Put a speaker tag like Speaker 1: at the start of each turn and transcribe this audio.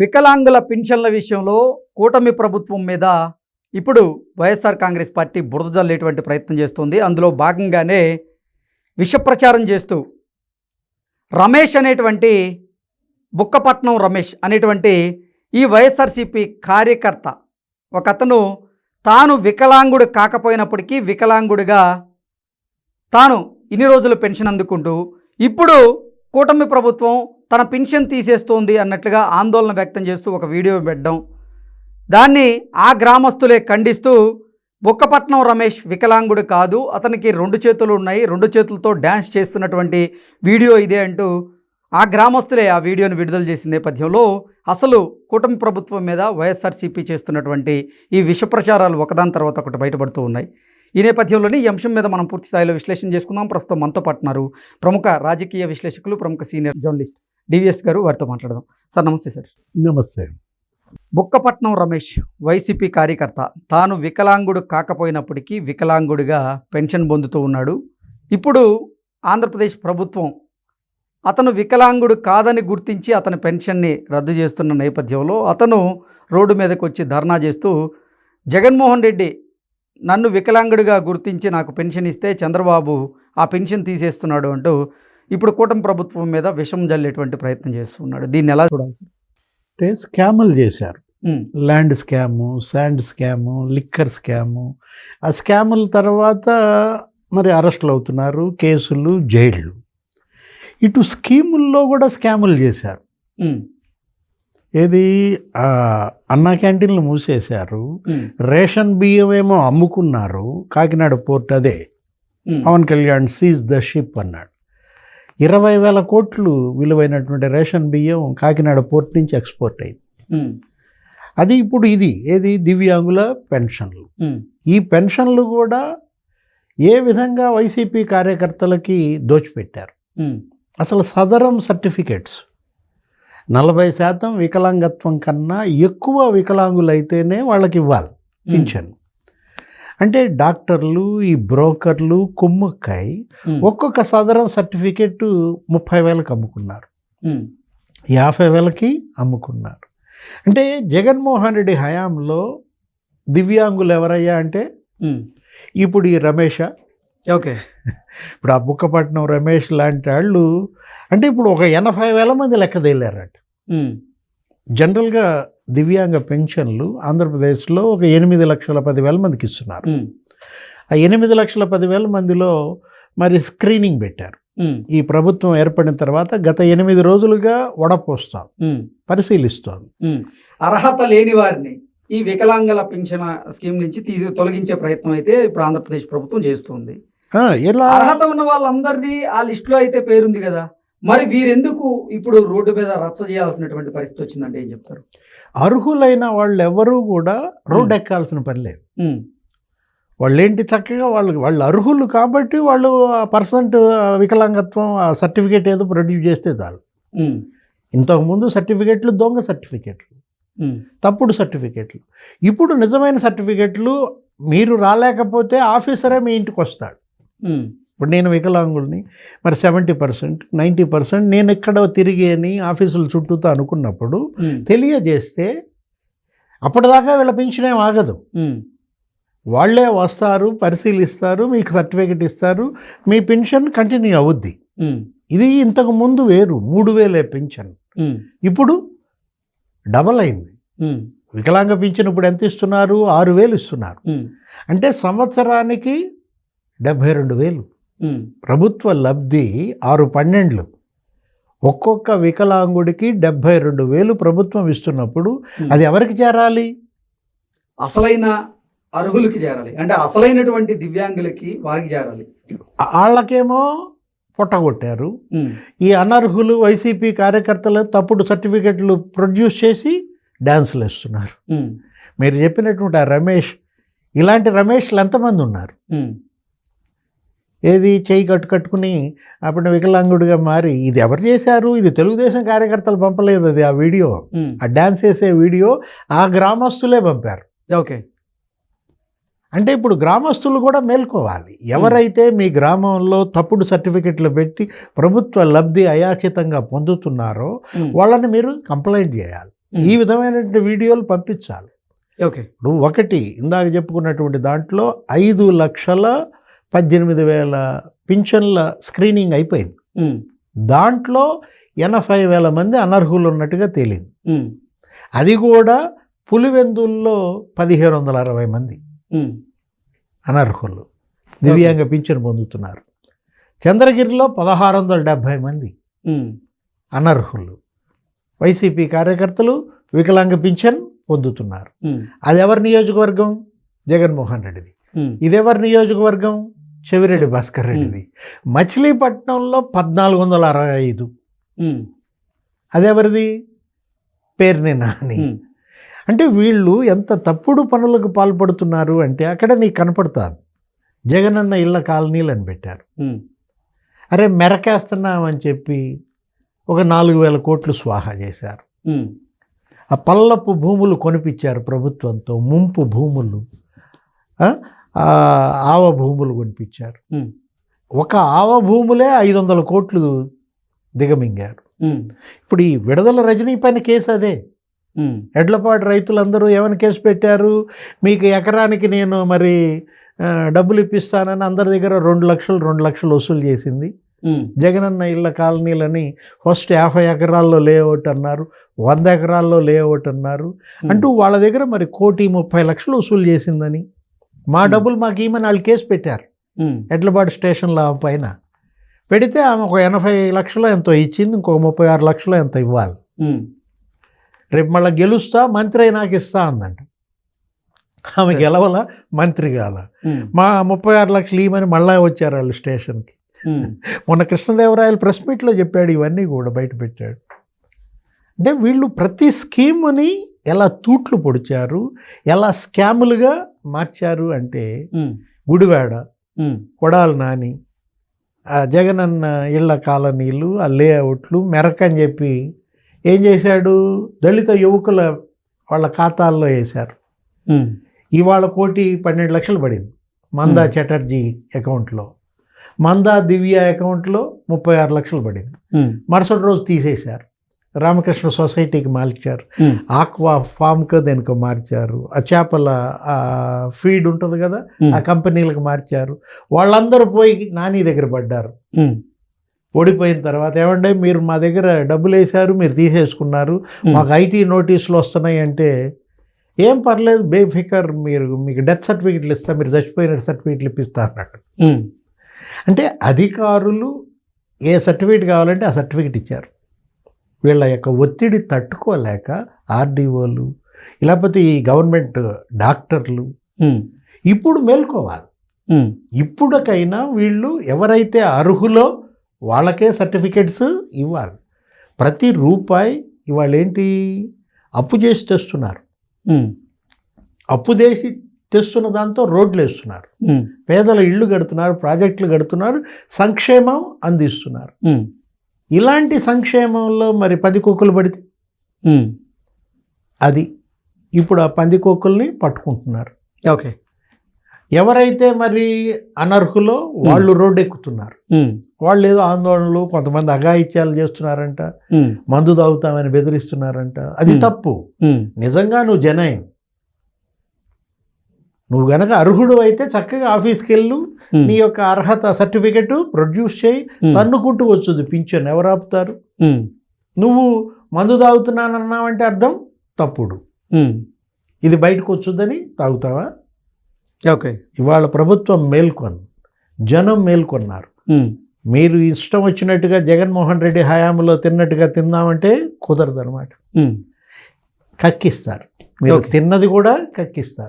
Speaker 1: వికలాంగుల పింఛన్ల విషయంలో కూటమి ప్రభుత్వం మీద ఇప్పుడు వైఎస్ఆర్ కాంగ్రెస్ పార్టీ బురద జల్లేటువంటి ప్రయత్నం చేస్తుంది. అందులో భాగంగానే విషప్రచారం చేస్తూ రమేష్ అనేటువంటి బుక్కపట్నం రమేష్ అనేటువంటి ఈ వైఎస్ఆర్సీపీ కార్యకర్త ఒక అతను తాను వికలాంగుడు కాకపోయినప్పటికీ వికలాంగుడిగా తాను ఇన్ని రోజులు పెన్షన్ అందుకుంటూ ఇప్పుడు కూటమి ప్రభుత్వం తన పెన్షన్ తీసేస్తోంది అన్నట్లుగా ఆందోళన వ్యక్తం చేస్తూ ఒక వీడియో పెట్టడం. దాన్ని ఆ గ్రామస్తులే ఖండిస్తూ బుక్కపట్నం రమేష్ వికలాంగుడు కాదు అతనికి రెండు చేతులు ఉన్నాయి. రెండు చేతులతో డ్యాన్స్ చేస్తున్నటువంటి వీడియో ఇదే అంటూ ఆ గ్రామస్తులే ఆ వీడియోను విడుదల చేసిన నేపథ్యంలో అసలు కూటమి ప్రభుత్వం మీద వైఎస్ఆర్సీపీ చేస్తున్నటువంటి ఈ విష ప్రచారాలు ఒకదాని తర్వాత ఒకటి బయటపడుతూ ఉన్నాయి. ఈ నేపథ్యంలోనే ఈ అంశం మీద మనం పూర్తి స్థాయిలో విశ్లేషణ చేసుకుందాం. ప్రస్తుతం మనతో పాటున్నారు ప్రముఖ రాజకీయ విశ్లేషకులు ప్రముఖ సీనియర్ జర్నలిస్ట్ డివిఎస్ గారు. వారితో మాట్లాడదాం. సార్ నమస్తే సార్.
Speaker 2: నమస్తే.
Speaker 1: బుక్కపట్నం రమేష్ వైసీపీ కార్యకర్త తాను వికలాంగుడు కాకపోయినప్పటికీ వికలాంగుడిగా పెన్షన్ పొందుతూ ఉన్నాడు. ఇప్పుడు ఆంధ్రప్రదేశ్ ప్రభుత్వం అతను వికలాంగుడు కాదని గుర్తించి అతని పెన్షన్ని రద్దు చేస్తున్న నేపథ్యంలో అతను రోడ్డు మీదకి వచ్చి ధర్నా చేస్తూ జగన్మోహన్ రెడ్డి నన్ను వికలాంగుడిగా గుర్తించి నాకు పెన్షన్ ఇస్తే చంద్రబాబు ఆ పెన్షన్ తీసేస్తున్నాడు అంటూ ఇప్పుడు కూటమి ప్రభుత్వం మీద విషం జల్లేటువంటి ప్రయత్నం చేస్తున్నాడు. దీన్ని ఎలా చూడాలి?
Speaker 2: అంటే స్కాములు చేశారు. Land scam sand scam liquor scam. ఆ స్కాముల తర్వాత మరి అరెస్టులు అవుతున్నారు కేసులు జైళ్ళు ఇటు స్కీముల్లో కూడా స్కాములు చేశారు. ఏది? అన్నా క్యాంటీన్లు మూసేశారు. రేషన్ బియ్యం ఏమో అమ్ముకున్నారు. కాకినాడ పోర్ట్ అదే. Pawan Kalyan seize the ship అన్నాడు. ఇరవై వేల కోట్లు విలువైనటువంటి రేషన్ బియ్యం కాకినాడ పోర్ట్ నుంచి ఎక్స్పోర్ట్ అయింది. అది ఇప్పుడు ఇది. ఏది? దివ్యాంగుల పెన్షన్లు. ఈ పెన్షన్లు కూడా ఏ విధంగా వైసీపీ కార్యకర్తలకి దోచిపెట్టారు? అసలు సదరం సర్టిఫికెట్స్. నలభై శాతం వికలాంగత్వం కన్నా ఎక్కువ వికలాంగులైతేనే వాళ్ళకి ఇవ్వాలి పింఛన్. అంటే డాక్టర్లు ఈ బ్రోకర్లు కుమ్మక్కాయి
Speaker 1: ఉమ్,
Speaker 2: ఒక్కొక్క సదరం సర్టిఫికెట్ ముప్పై వేలకు అమ్ముకున్నారు. యాభై వేలకి అమ్ముకున్నారు. అంటే జగన్మోహన్ రెడ్డి హయాంలో దివ్యాంగులు ఎవరయ్యా అంటే ఇప్పుడు ఈ రమేష.
Speaker 1: ఓకే.
Speaker 2: ఇప్పుడు ఆ బుక్కపట్నం రమేష్ లాంటి వాళ్ళు అంటే ఇప్పుడు ఒక ఎనభై వేల మంది లెక్క తేలారట. జనరల్గా దివ్యాంగ పెన్షన్లు ఆంధ్రప్రదేశ్లో ఒక ఎనిమిది లక్షల పదివేల మందికి ఇస్తున్నారు. ఆ ఎనిమిది లక్షల పదివేల మందిలో మరి స్క్రీనింగ్ పెట్టారు. ఈ ప్రభుత్వం ఏర్పడిన తర్వాత గత ఎనిమిది రోజులుగా వడపోస్తాం పరిశీలిస్తోంది.
Speaker 1: అర్హత లేని వారిని ఈ వికలాంగుల పింఛన స్కీమ్ నుంచి తొలగించే ప్రయత్నం అయితే ఇప్పుడు ఆంధ్రప్రదేశ్ ప్రభుత్వం చేస్తుంది.
Speaker 2: ఆ, ఎలా
Speaker 1: అర్హత ఉన్న వాళ్ళందరిది ఆ లిస్టులో అయితే పేరుంది కదా. మరి వీరెందుకు ఇప్పుడు రోడ్డు మీద రచ్చ చేయాల్సినటువంటి పరిస్థితి వచ్చిందంటే ఏం చెప్తారు?
Speaker 2: అర్హులైన వాళ్ళు ఎవరూ కూడా రోడ్డు ఎక్కాల్సిన పని లేదు. వాళ్ళు ఏంటి చక్కగా వాళ్ళు వాళ్ళు అర్హులు కాబట్టి వాళ్ళు పర్సెంట్ వికలాంగత్వం ఆ సర్టిఫికేట్ ఏదో ప్రొడ్యూస్ చేస్తే చాలు. ఇంతకుముందు సర్టిఫికేట్లు దొంగ సర్టిఫికేట్లు తప్పుడు సర్టిఫికేట్లు. ఇప్పుడు నిజమైన సర్టిఫికేట్లు మీరు రాలేకపోతే ఆఫీసరే మీ ఇంటికి వస్తాడు. ఇప్పుడు నేను వికలాంగుల్ని మరి సెవెంటీ పర్సెంట్ నైంటీ పర్సెంట్ నేను ఎక్కడ తిరిగి అని ఆఫీసుల చుట్టూతో అనుకున్నప్పుడు తెలియజేస్తే అప్పటిదాకా వీళ్ళ పెన్షన్ ఏం ఆగదు. వాళ్ళే వస్తారు పరిశీలిస్తారు మీకు సర్టిఫికెట్ ఇస్తారు మీ పెన్షన్ కంటిన్యూ అవుద్ది. ఇది ఇంతకు ముందు వేరు మూడు వేలే పెన్షన్. ఇప్పుడు డబల్ అయింది. వికలాంగ పింఛన్ ఇప్పుడు ఎంత ఇస్తున్నారు? ఆరు వేలు ఇస్తున్నారు. అంటే సంవత్సరానికి డెబ్భై రెండు వేలు. ప్రభుత్వ లబ్ధి ఆరు పన్నెండ్లు. ఒక్కొక్క వికలాంగుడికి డెబ్భై రెండు వేలు ప్రభుత్వం ఇస్తున్నప్పుడు. అది ఎవరికి చేరాలి?
Speaker 1: అసలైన అర్హులకి చేరాలి. అంటే అసలైనటువంటి దివ్యాంగులకి వారికి చేరాలి.
Speaker 2: వాళ్ళకేమో పొట్టగొట్టారు ఈ అనర్హులు వైసీపీ కార్యకర్తలు తప్పుడు సర్టిఫికెట్లు ప్రొడ్యూస్ చేసి డ్యాన్సులు వేస్తున్నారు. మీరు చెప్పినటువంటి ఆ రమేష్ ఇలాంటి రమేష్లు ఎంతమంది ఉన్నారు? ఏది చేయి కట్టు కట్టుకుని అప్పుడు వికలాంగుడిగా మారి ఇది ఎవరు చేశారు? ఇది తెలుగుదేశం కార్యకర్తలు పంపలేదు అది ఆ వీడియో. ఆ డ్యాన్స్ వేసే వీడియో ఆ గ్రామస్తులే పంపారు.
Speaker 1: ఓకే.
Speaker 2: అంటే ఇప్పుడు గ్రామస్తులు కూడా మేల్కోవాలి. ఎవరైతే మీ గ్రామంలో తప్పుడు సర్టిఫికెట్లు పెట్టి ప్రభుత్వ లబ్ధి అయాచితంగా పొందుతున్నారో వాళ్ళని మీరు కంప్లైంట్ చేయాలి. ఈ విధమైనటువంటి వీడియోలు పంపించాలి.
Speaker 1: ఓకే.
Speaker 2: ఇప్పుడు ఒకటి ఇందాక చెప్పుకున్నటువంటి దాంట్లో ఐదు లక్షల పద్దెనిమిది వేల పింఛన్ల స్క్రీనింగ్ అయిపోయింది. దాంట్లో ఎనభై వేల మంది అనర్హులు ఉన్నట్టుగా తేలింది అది కూడా పులివెందుల్లో పదిహేను వందల అరవై మంది అనర్హులు. దివ్యాంగ పింఛన్ పొందుతున్నారు. చంద్రగిరిలో పదహారు వందల డెబ్భై మంది అనర్హులు. వైసీపీ కార్యకర్తలు వికలాంగ పింఛన్ పొందుతున్నారు. అది ఎవరి నియోజకవర్గం? జగన్మోహన్ రెడ్డిది. ఇదెవరి నియోజకవర్గం? చెవిరెడ్డి భాస్కర్ రెడ్డిది. మచిలీపట్నంలో పద్నాలుగు వందల అరవై ఐదు. అదెవరిది? పేరుని నాని. అంటే వీళ్ళు ఎంత తప్పుడు పనులకు పాల్పడుతున్నారు అంటే అక్కడ నీకు కనపడుతుంది. జగనన్న ఇళ్ళ కాలనీలు అని పెట్టారు. అరే మెరకేస్తున్నామని చెప్పి ఒక నాలుగు వేల కోట్లు స్వాహా చేశారు. ఆ పల్లపు భూములు కొనిపించారు ప్రభుత్వంతో. ముంపు భూములు. ఆవ భూములు కొనిపించారు. ఒక ఆవ భూములే ఐదు వందల కోట్లు దిగమింగారు. ఇప్పుడు ఈ విడుదల రజనీ పైన కేసు అదే. ఎడ్లపాటు రైతులందరూ ఏమని కేసు పెట్టారు? మీకు ఎకరానికి నేను మరి డబ్బులు ఇప్పిస్తానని అందరి దగ్గర రెండు లక్షలు రెండు లక్షలు వసూలు చేసింది. జగనన్న ఇళ్ళ కాలనీలని ఫస్ట్ యాభై ఎకరాల్లో లేఅవుట్ అన్నారు. వంద ఎకరాల్లో లేఅవుట్ అన్నారు. అంటూ వాళ్ళ దగ్గర మరి కోటి ముప్పై లక్షలు వసూలు చేసిందని. మా
Speaker 1: Hmm.
Speaker 2: డబ్బులు మాకు ఇమ్మని వాళ్ళు కేసు పెట్టారు.
Speaker 1: ఉమ్,
Speaker 2: ఎడ్లపాటు స్టేషన్లో ఆమె పైన. పెడితే ఆమె ఒక ఎనభై లక్షలు ఎంతో ఇచ్చింది ఇంకొక ముప్పై ఆరు లక్షలు ఎంతో ఇవ్వాలి.
Speaker 1: ఉమ్,
Speaker 2: రేపు మళ్ళీ గెలుస్తా మంత్రి అయి నాకు ఇస్తా అందంట. ఆమె గెలవల మంత్రి కాల. మా ముప్పై ఆరు లక్షలు ఇవ్వమని మళ్ళా వచ్చారు వాళ్ళు స్టేషన్కి. మొన్న కృష్ణదేవరాయలు ప్రెస్ మీట్లో చెప్పాడు ఇవన్నీ కూడా బయట పెట్టాడు. అంటే వీళ్ళు ప్రతి స్కీముని ఎలా తూట్లు పొడిచారు ఎలా స్కాములుగా మార్చారు అంటే గుడివాడ కొడాలి నాని ఆ జగనన్న ఇళ్ళ కాలనీలు ఆ లేఅవుట్లు మెరక్ అని చెప్పి ఏం చేశాడు? దళిత యువకుల వాళ్ళ ఖాతాల్లో వేశారు. ఇవాళ కోటి పన్నెండు లక్షలు పడింది మందా. చటర్జీ అకౌంట్లో. మందా దివ్య అకౌంట్లో ముప్పై ఆరు లక్షలు పడింది. మరుసటి రోజు తీసేశారు. రామకృష్ణ సొసైటీకి మార్చారు.
Speaker 1: ఉమ్,
Speaker 2: ఆక్వా ఫామ్కి దేనికో మార్చారు. ఆ చేపల ఆ ఫీడ్ ఉంటుంది కదా
Speaker 1: ఉమ్,
Speaker 2: ఆ కంపెనీలకు మార్చారు. వాళ్ళందరూ పోయి నాని దగ్గర పడ్డారు.
Speaker 1: ఉమ్,
Speaker 2: ఓడిపోయిన తర్వాత ఏమంటే మీరు మా దగ్గర డబ్బులు వేశారు మీరు తీసేసుకున్నారు మాకు ఐటీ నోటీసులు వస్తున్నాయి అంటే ఏం పర్లేదు బేఫికర్ మీరు మీకు డెత్ సర్టిఫికెట్లు ఇస్తా మీరు చచ్చిపోయిన సర్టిఫికెట్లు ఇప్పిస్తా అన్నాడు.
Speaker 1: ఉమ్,
Speaker 2: అంటే అధికారులు ఏ సర్టిఫికెట్ కావాలంటే ఆ సర్టిఫికెట్ ఇచ్చారు. వీళ్ళ యొక్క ఒత్తిడి తట్టుకోలేక ఆర్డీఓలు లేకపోతే ఈ గవర్నమెంట్ డాక్టర్లు ఇప్పుడు మేల్కోవాలి. ఇప్పుడుకైనా వీళ్ళు ఎవరైతే అర్హులో వాళ్ళకే సర్టిఫికెట్స్ ఇవ్వాలి. ప్రతి రూపాయి ఇవాళ ఏంటి అప్పు చేసి తెస్తున్నారు. అప్పు చేసి తెస్తున్న దాంతో రోడ్లు వేస్తున్నారు. పేదల ఇళ్ళు కడుతున్నారు ప్రాజెక్టులు కడుతున్నారు సంక్షేమం అందిస్తున్నారు. ఇలాంటి సంక్షేమంలో మరి పందికొక్కులు పడితే?
Speaker 1: ఉమ్,
Speaker 2: అది ఇప్పుడు ఆ పందికొక్కుల్ని పట్టుకుంటున్నారు.
Speaker 1: ఓకే.
Speaker 2: ఎవరైతే మరి అనర్హులో వాళ్ళు రోడ్డు ఎక్కుతున్నారు వాళ్ళు ఏదో ఆందోళనలు కొంతమంది అఘాయిత్యాలు చేస్తున్నారంట. మందు తాగుతామని బెదిరిస్తున్నారంట. అది. తప్పు. నిజంగా నువ్వు జనైన్. నువ్వు గనక అర్హుడు అయితే చక్కగా ఆఫీస్కి వెళ్ళు నీ యొక్క అర్హత సర్టిఫికెట్ ప్రొడ్యూస్ చేయి తన్నుకుంటూ వచ్చుది. పింఛన్ ఎవరు ఆపుతారు నువ్వు మందు తాగుతున్నానన్నావంటే అర్థం? తప్పుడు. ఇది బయటకు వచ్చుద్దని తాగుతావా?
Speaker 1: ఓకే.
Speaker 2: ఇవాళ ప్రభుత్వం మేల్కొంది జనం మేల్కొన్నారు. మీరు ఇష్టం వచ్చినట్టుగా జగన్మోహన్ రెడ్డి హయాంలో తిన్నట్టుగా తిందామంటే కుదరదు అనమాట కక్కిస్తారు. మీరు. తిన్నది కూడా కక్కిస్తారు.